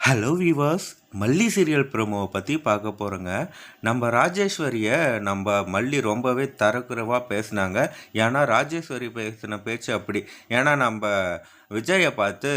Hello viewers, Malli serial ப்ரோமோவை பற்றி பார்க்க போகிறோங்க நம்ம ராஜேஸ்வரியை நம்ம மல்லி ரொம்பவே தரக்குறவாக பேசுனாங்க. ஏன்னா ராஜேஸ்வரி பேசின பேச்சு அப்படி. ஏன்னா நம்ம விஜயை பார்த்து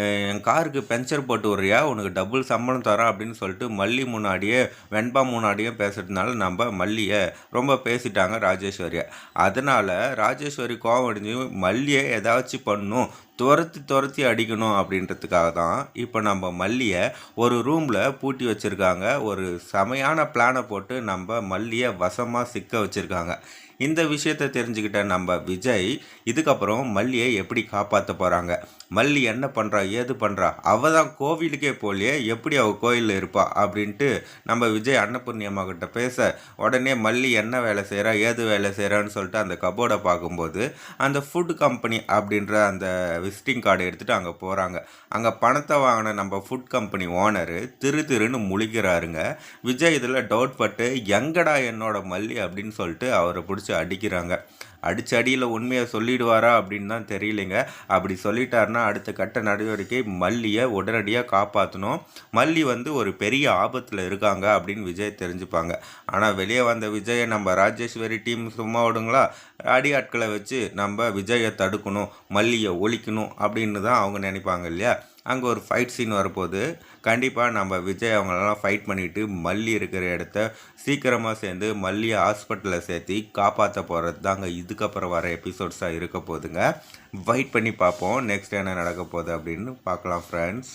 என் காருக்கு பஞ்சர் போட்டு விட்றியா? உனக்கு டபுள் சம்பளம் தரோம் அப்படின்னு சொல்லிட்டு மல்லி முன்னாடியே வெண்பா முன்னாடியே பேசுறதுனால நம்ம மல்லியை ரொம்ப பேசிட்டாங்க ராஜேஸ்வரியை. அதனால் ராஜேஸ்வரி கோவம் அடைஞ்சு மல்லியை ஏதாச்சும் பண்ணும். துரத்தி துரத்தி அடிக்கணும் அப்படின்றதுக்காக தான் இப்போ நம்ம மல்லியை ஒரு ரூம் ரூமில் பூட்டி வச்சுருக்காங்க. ஒரு செமையான பிளானை போட்டு நம்ம மல்லியை வசமாக சிக்க வச்சுருக்காங்க. இந்த விஷயத்தை தெரிஞ்சுக்கிட்ட நம்ம விஜய் இதுக்கப்புறம் மல்லியை எப்படி காப்பாற்ற போகிறாங்க மல்லி என்ன பண்ணுறா ஏது பண்ணுறா அவள் தான் கோவிலுக்கே போகலையே எப்படி அவள் கோயிலில் இருப்பா? அப்படின்ட்டு நம்ம விஜய் அன்னபூர்ணியம்மா கிட்ட பேச உடனே மல்லி என்ன வேலை செய்கிறா ஏது வேலை செய்கிறான்னு சொல்லிட்டு அந்த கபோர்டை பார்க்கும்போது அந்த ஃபுட் கம்பெனி அப்படின்ற அந்த விசிட்டிங் கார்டை எடுத்துகிட்டு அங்கே போகிறாங்க அங்கே பணத்தை வாங்கின நம்ம ஃபுட் கம்பெனி ஓனரு திரு திருன்னு முழிக்கிறாருங்க. விஜய் இதில் டவுட் பட்டு எங்கடா என்னோட மல்லி? அப்படின்னு சொல்லிட்டு அவரை பிடிச்சி அடிக்கிறாங்க. அடிச்ச அடியில் உண்மையை சொல்லிடுவாரா அப்படின்னு தான் தெரியலைங்க. அப்படி சொல்லிட்டாருன்னா அடுத்த கட்ட நடவடிக்கை மல்லியை உடனடியாக காப்பாற்றணும் மல்லி வந்து ஒரு பெரிய ஆபத்தில் இருக்காங்க அப்படின்னு விஜய் தெரிஞ்சுப்பாங்க. ஆனால் வெளியே வந்த விஜயை நம்ம ராஜேஸ்வரி டீம் சும்மா விடுங்களா? ஆட்களை வச்சு நம்ம விஜயை தடுக்கணும் மல்லியை ஒழிக்கணும் அப்படின்னு தான் அவங்க நினைப்பாங்க இல்லையா? அங்கே ஒரு ஃபைட் சீன் வரப்போது கண்டிப்பாக நம்ம விஜய் அவங்களெல்லாம் ஃபைட் பண்ணிவிட்டு மல்லி இருக்கிற இடத்த சீக்கிரமாக சேர்ந்து மல்லியை ஹாஸ்பிட்டலில் சேர்த்து காப்பாற்ற போகிறது தாங்க இதுக்கப்புறம் வர எபிசோட்ஸாக இருக்க போகுதுங்க. வெயிட் பண்ணி பார்ப்போம். நெக்ஸ்ட் என்ன நடக்க போகுது அப்படின்னு பார்க்கலாம் ஃப்ரெண்ட்ஸ்